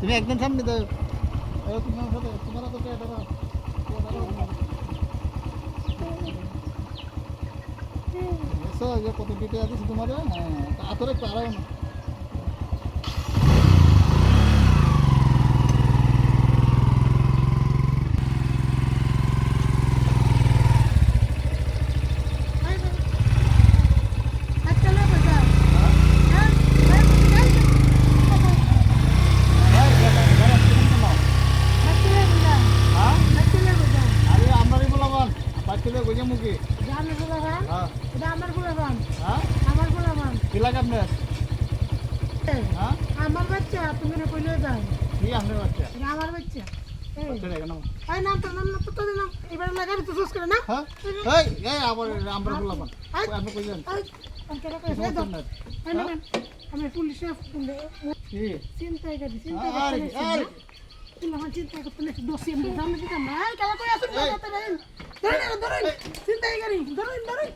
তুমি একদম সামনে দাও। তোমার তো এটা কত ডিটে আছে তোমার হ্যাঁ আতরে পারাও না। বাচ্চাদের গজে মুখে হ্যাঁ। হ্যাঁ? কি লাগে আপনার হ্যাঁ। আমার বাচ্চা তুমি না কইলে যাও কি আপনার বাচ্চা? এটা আমার বাচ্চা। এই। বাচ্চা রেখে নাও এই নাম তো নাম তো তোদের নাম। এবার লাগাবি তো চুজ করে না? হ্যাঁ? এই এই আবার আমরা আপনি আমি পুলিশে করি আরে করতে চিন্তা। করতে দোষী আমি। জানি কি না। কেন কই আসুন ধরেন ধরেন চিন্তাই করি ধরেন ধরেন।